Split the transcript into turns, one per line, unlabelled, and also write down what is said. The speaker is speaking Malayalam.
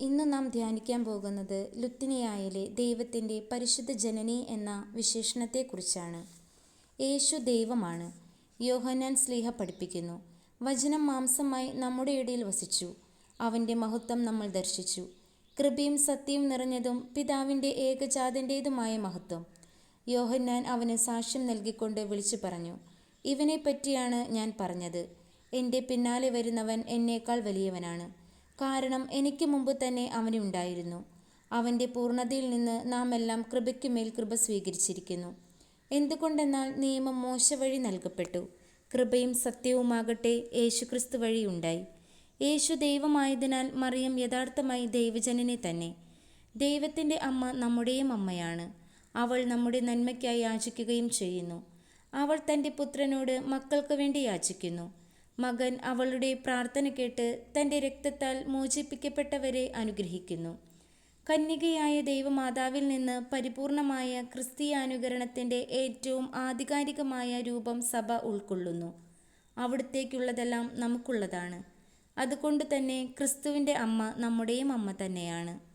ഇന്ന് നാം ധ്യാനിക്കാൻ പോകുന്നത് ലുത്തിനിയായിലെ ദൈവത്തിന്റെ പരിശുദ്ധ ജനനി എന്ന വിശേഷണത്തെക്കുറിച്ചാണ്. യേശു ദൈവമാണ്. യോഹനാൻ സ്ലീഹ പഠിപ്പിക്കുന്നു. വചനം മാംസമായി നമ്മുടെ ഇടയിൽ വസിച്ചു. അവന്റെ മഹത്വം നമ്മൾ ദർശിച്ചു. കൃപയും സത്യവും നിറഞ്ഞതും പിതാവിന്റെ ഏകജാതന്റേതുമായ മഹത്വം. യോഹന്നാൻ അവന് സാക്ഷ്യം നൽകിക്കൊണ്ട് വിളിച്ചു പറഞ്ഞു ഇവനെ പറ്റിയാണ് ഞാൻ പറഞ്ഞത്. എന്റെ പിന്നാലെ വരുന്നവൻ എന്നേക്കാൾ വലിയവനാണ്. കാരണം എനിക്ക് മുമ്പ് തന്നെ അവനുണ്ടായിരുന്നു അവന്റെ പൂർണതയിൽ നിന്ന് നാം എല്ലാം കൃപയ്ക്കുമേൽ കൃപ സ്വീകരിച്ചിരിക്കുന്നു. എന്തുകൊണ്ടെന്നാൽ നിയമം മോശ വഴി നൽകപ്പെട്ടു. കൃപയും സത്യവുമാകട്ടെ യേശുക്രിസ്തു വഴി ഉണ്ടായി. യേശു ദൈവമായതിനാൽ മറിയം യഥാർത്ഥമായി ദൈവജനനെ തന്നെ. ദൈവത്തിന്റെ അമ്മ നമ്മുടെയും അമ്മയാണ്. അവൾ നമ്മുടെ നന്മയ്ക്കായി യാചിക്കുകയും ചെയ്യുന്നു. അവൾ തന്റെ പുത്രനോട് മക്കൾക്ക് വേണ്ടി യാചിക്കുന്നു. മകൻ അവളുടെ പ്രാർത്ഥന കേട്ട് തന്റെ രക്തത്താൽ മോചിപ്പിക്കപ്പെട്ടവരെ അനുഗ്രഹിക്കുന്നു. കന്യകയായ ദൈവമാതാവിൽ നിന്ന് പരിപൂർണമായ ക്രിസ്തീയാനുകരണത്തിന്റെ ഏറ്റവും ആധികാരികമായ രൂപം സഭ ഉൾക്കൊള്ളുന്നു. അവിടത്തേക്കുള്ളതെല്ലാം നമുക്കുള്ളതാണ്. അതുകൊണ്ട് തന്നെ ക്രിസ്തുവിന്റെ അമ്മ നമ്മുടെയും അമ്മ തന്നെയാണ്.